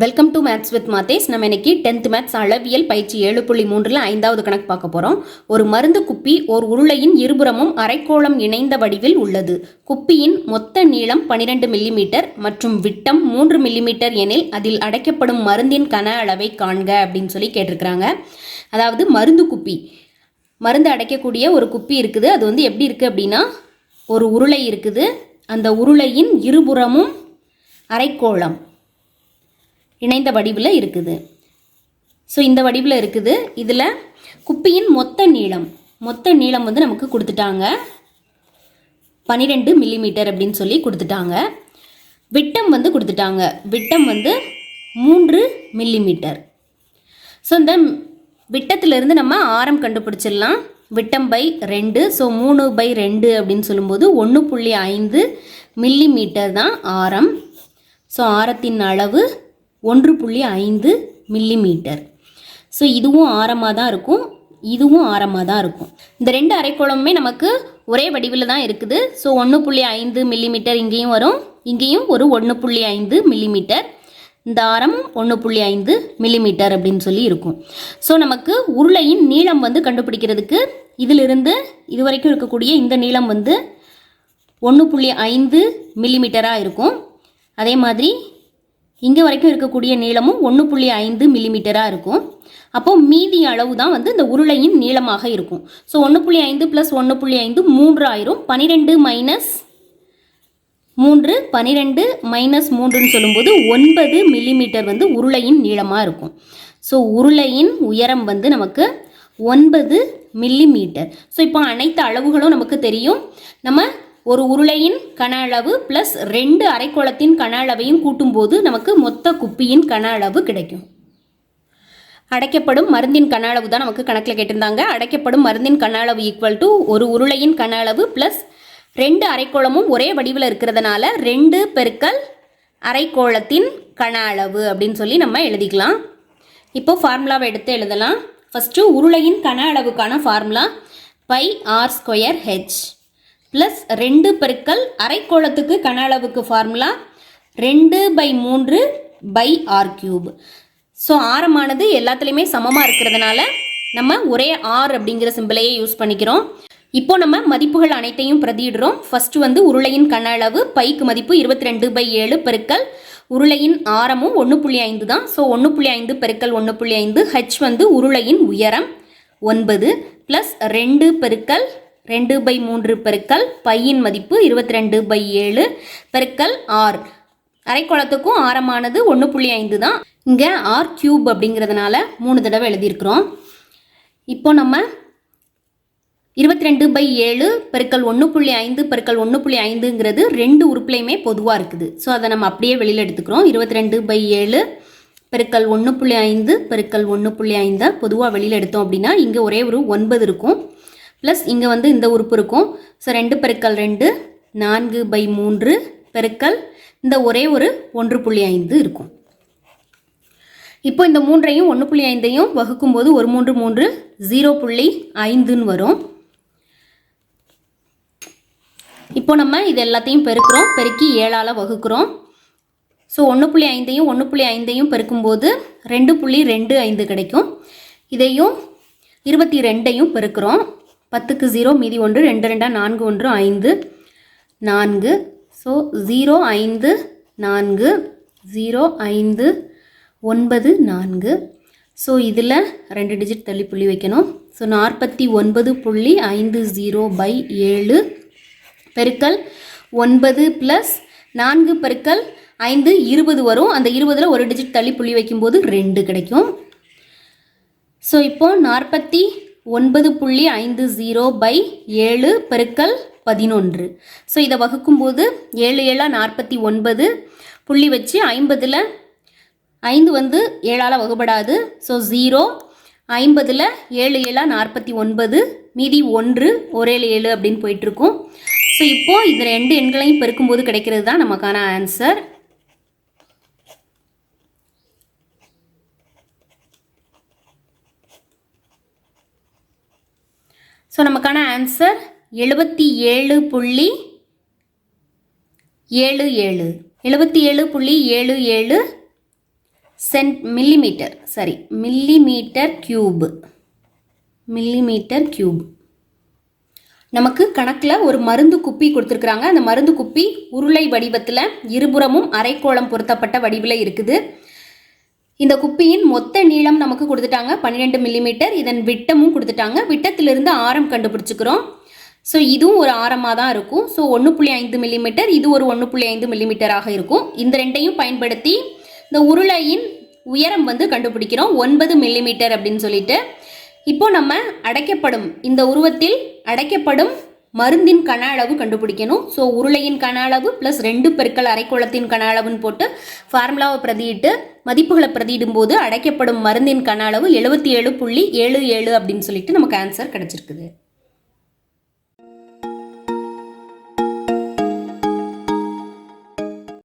Welcome to maths with மாத்தேஸ் நம்ம இன்னைக்கு டென்த் மேத்ஸ் அளவியல் பயிற்சி ஏழு புள்ளி மூன்றில் ஐந்தாவது கணக்கு பார்க்க போகிறோம் ஒரு மருந்து குப்பி ஓர் உருளையின் இருபுறமும் அரைக்கோளம் இணைந்த வடிவில் உள்ளது. குப்பியின் மொத்த நீளம் 12 மில்லிமீட்டர் மற்றும் விட்டம் மூன்று மில்லிமீட்டர் எனில் அதில் அடைக்கப்படும் மருந்தின் கன அளவை காண்க அப்படின்னு சொல்லி கேட்டிருக்கிறாங்க. அதாவது மருந்து குப்பி. மருந்து அடைக்கக்கூடிய ஒரு குப்பி இருக்குது. அது வந்து எப்படி இருக்குது அப்படின்னா ஒரு உருளை இருக்குது. அந்த உருளையின் இருபுறமும் அரைக்கோளம். இணைந்த வடிவில் இருக்குது. ஸோ இந்த வடிவில் இருக்குது. இதில் குப்பியின் மொத்த நீளம். மொத்த நீளம் வந்து நமக்கு கொடுத்துட்டாங்க. பன்னிரெண்டு மில்லிமீட்டர் அப்படின்னு சொல்லி கொடுத்துட்டாங்க. விட்டம் வந்து கொடுத்துட்டாங்க. விட்டம் வந்து மூன்று மில்லிமீட்டர் ஸோ இந்த விட்டத்திலிருந்து நம்ம ஆரம் கண்டுபிடிச்சிடலாம். விட்டம் பை ரெண்டு. ஸோ மூணு பை ரெண்டு அப்படின்னு சொல்லும்போது ஒன்று புள்ளி ஐந்து மில்லி மீட்டர் தான் ஆரம். ஸோ ஆரத்தின் அளவு ஒன்று புள்ளி ஐந்து மில்லி மீட்டர் ஸோ இதுவும் ஆரமாக தான் இருக்கும். இதுவும் ஆரமாக தான் இருக்கும். இந்த ரெண்டு அரைக்கோளமுமே நமக்கு ஒரே வடிவில் தான் இருக்குது. ஸோ ஒன்று புள்ளி ஐந்து மில்லிமீட்டர் இங்கேயும் வரும். இங்கேயும் ஒரு ஒன்று புள்ளி ஐந்து மில்லிமீட்டர். இந்த ஆரம் ஒன்று புள்ளி ஐந்து மில்லிமீட்டர் அப்படின்னு சொல்லி இருக்கும். ஸோ நமக்கு உருளையின் நீளம் வந்து கண்டுபிடிக்கிறதுக்கு இதிலிருந்து இது வரைக்கும் இருக்கக்கூடிய இந்த நீளம் வந்து ஒன்று புள்ளி ஐந்து மில்லிமீட்டராக இருக்கும். அதே மாதிரி இங்கே வரைக்கும் இருக்கக்கூடிய நீளமும் ஒன்று புள்ளி ஐந்து மில்லிமீட்டராக இருக்கும். அப்போ மீதி அளவு தான் வந்து இந்த உருளையின் நீளமாக இருக்கும். ஸோ ஒன்று புள்ளி ஐந்து ப்ளஸ் ஒன்று புள்ளி ஐந்து மூன்று ஆயிரும் பனிரெண்டு மைனஸ் மூன்று பனிரெண்டு மைனஸ் மூன்றுன்னு சொல்லும்போது ஒன்பது மில்லிமீட்டர் வந்து உருளையின் நீளமாக இருக்கும். ஸோ உருளையின் உயரம் வந்து நமக்கு ஒன்பது மில்லிமீட்டர் ஸோ இப்போ அனைத்து அளவுகளும் நமக்கு தெரியும். நம்ம ஒரு உருளையின் கன அளவு ப்ளஸ் ரெண்டு அரைக்கோளத்தின் கன அளவையும் கூட்டும்போது நமக்கு மொத்த குப்பியின் கன அளவு கிடைக்கும். அடைக்கப்படும் மருந்தின் கன அளவு தான் நமக்கு கணக்கில் கேட்டிருந்தாங்க. அடைக்கப்படும் மருந்தின் கன அளவு ஈக்குவல் டு ஒரு உருளையின் கன அளவு ப்ளஸ் ரெண்டு அரைக்கோளமும் ஒரே வடிவில் இருக்கிறதுனால ரெண்டு பெருக்கல் அரைக்கோளத்தின் கன அளவு அப்படின்னு சொல்லி நம்ம எழுதிக்கலாம். இப்போ ஃபார்முலாவை எடுத்து எழுதலாம். ஃபஸ்ட்டு உருளையின் கன அளவுக்கான formula pi r square h plus ரெண்டு பெருக்கல் அரைக்கோளத்துக்கு கன அளவுக்கு ஃபார்முலா ரெண்டு பை மூன்று பை ஆர் கியூப் ஸோ ஆரமானது எல்லாத்துலேயுமே சமமாக இருக்கிறதுனால நம்ம ஒரே ஆர் அப்படிங்கிற சிம்பிளையே யூஸ் பண்ணிக்கிறோம். இப்போ நம்ம மதிப்புகள் அனைத்தையும் பிரதியிடுறோம். ஃபர்ஸ்ட் வந்து உருளையின் கன அளவு பைக்கு மதிப்பு இருபத்தி ரெண்டு பை ஏழு பெருக்கல். உருளையின் ஆரமும் ஒன்று புள்ளி ஐந்து தான். ஸோ ஒன்று புள்ளி ஐந்து பெருக்கல் ஒன்று புள்ளி ஐந்து ஹெச் வந்து உருளையின் உயரம் ஒன்பது ப்ளஸ் ரெண்டு பெருக்கல் ரெண்டு பை மூன்று பெருக்கல் பையின் மதிப்பு இருபத்தி ரெண்டு பை ஏழு பெருக்கல் ஆர் அரைக்கோளத்துக்கும் ஆரமானது ஒன்று புள்ளி ஐந்து தான். இங்கே ஆர் கியூப் அப்படிங்கிறதுனால மூணு தடவை எழுதியிருக்கிறோம். இப்போ நம்ம இருபத்தி ரெண்டு பை ஏழு பெருக்கல் ஒன்று புள்ளி ஐந்து பெருக்கல் ஒன்று புள்ளி ஐந்துங்கிறது ரெண்டு உறுப்புலையுமே பொதுவாக இருக்குது. ஸோ அதை நம்ம அப்படியே வெளியில் எடுத்துக்கிறோம். இருபத்தி ரெண்டு பை ஏழு பெருக்கல் ஒன்று புள்ளி ஐந்து பெருக்கல் ஒன்று புள்ளி ஐந்தை பொதுவாக வெளியில் எடுத்தோம் அப்படின்னா இங்கே ஒரே ஒரு ஒன்பது இருக்கும். ப்ளஸ் இங்கே வந்து இந்த உறுப்பு இருக்கும். ஸோ ரெண்டு பெருக்கல் ரெண்டு நான்கு பை மூன்று பெருக்கல் இந்த ஒரே ஒரு ஒன்று புள்ளி ஐந்து இருக்கும். இப்போ இந்த மூன்றையும் ஒன்று புள்ளி ஐந்தையும் வகுக்கும்போது ஒரு மூன்று மூன்று ஜீரோ புள்ளி ஐந்துன்னு வரும். இப்போ நம்ம இது எல்லாத்தையும் பெருக்கிறோம். பெருக்கி ஏழால் வகுக்கிறோம். ஸோ ஒன்று புள்ளி ஐந்தையும் ஒன்று புள்ளி ஐந்தையும் பெருக்கும்போது ரெண்டு புள்ளி ரெண்டு ஐந்து கிடைக்கும். இதையும் இருபத்தி ரெண்டையும் பெருக்கிறோம். பத்துக்கு ஜீரோ மீதி ஒன்று ரெண்டு ரெண்டாக நான்கு ஒன்று ஐந்து நான்கு. ஸோ ஜீரோ ஐந்து நான்கு ஜீரோ ஐந்து ஒன்பது நான்கு. ஸோ இதில் ரெண்டு டிஜிட் தள்ளி புள்ளி வைக்கணும். ஸோ நாற்பத்தி ஒன்பது புள்ளி ஐந்து ஜீரோ பை ஏழு பெருக்கல் ஒன்பது ப்ளஸ் நான்கு பெருக்கல் ஐந்து இருபது வரும். அந்த இருபதில் ஒரு டிஜிட் தள்ளி புள்ளி வைக்கும்போது ரெண்டு கிடைக்கும். ஸோ இப்போ நாற்பத்தி ஒன்பது புள்ளி ஐந்து ஜீரோ பை ஏழு பெருக்கல் பதினொன்று. ஸோ இதை வகுக்கும்போது ஏழு ஏழா நாற்பத்தி ஒன்பது புள்ளி வச்சு ஐம்பதில் ஐந்து வந்து ஏழால் வகுப்படாது ஸோ ஜீரோ ஐம்பதில் ஏழு ஏழா நாற்பத்தி ஒன்பது மீதி ஒன்று ஒரே ஏழு அப்படின்னு போயிட்டுருக்கும் ஸோ இப்போது இது ரெண்டு எண்களையும் பெருக்கும்போது கிடைக்கிறது தான் நமக்கான ஆன்சர் ஸோ நமக்கான ஆன்சர் எழுபத்தி ஏழு புள்ளி ஏழு ஏழு. எழுபத்தி ஏழு புள்ளி ஏழு ஏழு சென்ட் மில்லிமீட்டர் சரி மில்லிமீட்டர் கியூப் மில்லிமீட்டர் கியூப் நமக்கு கணக்கில் ஒரு மருந்து குப்பி கொடுத்துருக்குறாங்க. அந்த மருந்து குப்பி உருளை வடிவத்தில் இருபுறமும் அரைக்கோளம் பொருத்தப்பட்ட வடிவில் இருக்குது. இந்த குப்பியின் மொத்த நீளம் நமக்கு கொடுத்துட்டாங்க பன்னிரெண்டு மில்லிமீட்டர் இதன் விட்டமும் கொடுத்துட்டாங்க. விட்டத்திலிருந்து ஆரம் கண்டுபிடிச்சிக்கிறோம். ஸோ இதுவும் ஒரு ஆரமாக தான் இருக்கும். ஸோ ஒன்று புள்ளி ஐந்து மில்லிமீட்டர் இது ஒரு ஒன்று புள்ளி ஐந்து மில்லிமீட்டராக இருக்கும். இந்த ரெண்டையும் பயன்படுத்தி இந்த உருளையின் உயரம் வந்து கண்டுபிடிக்கிறோம். ஒன்பது மில்லிமீட்டர் அப்படின்னு சொல்லிட்டு. இப்போ நம்ம அடைக்கப்படும் இந்த உருவத்தில் அடைக்கப்படும் மருந்தின் கன அளவு கண்டுபிடிக்கணும். ஸோ உருளையின் கன அளவு ப்ளஸ் ரெண்டு பெருக்கள் அரைக்கோளத்தின் கன அளவுன்னு போட்டு ஃபார்முலாவை பிரதியிட்டு மதிப்புகளை பிரதியிடும் போது அடைக்கப்படும் மருந்தின் கன அளவு எழுபத்தி ஏழு புள்ளி ஏழு ஏழு அப்படின்னு சொல்லிட்டு நமக்கு ஆன்சர் கிடச்சிருக்குது.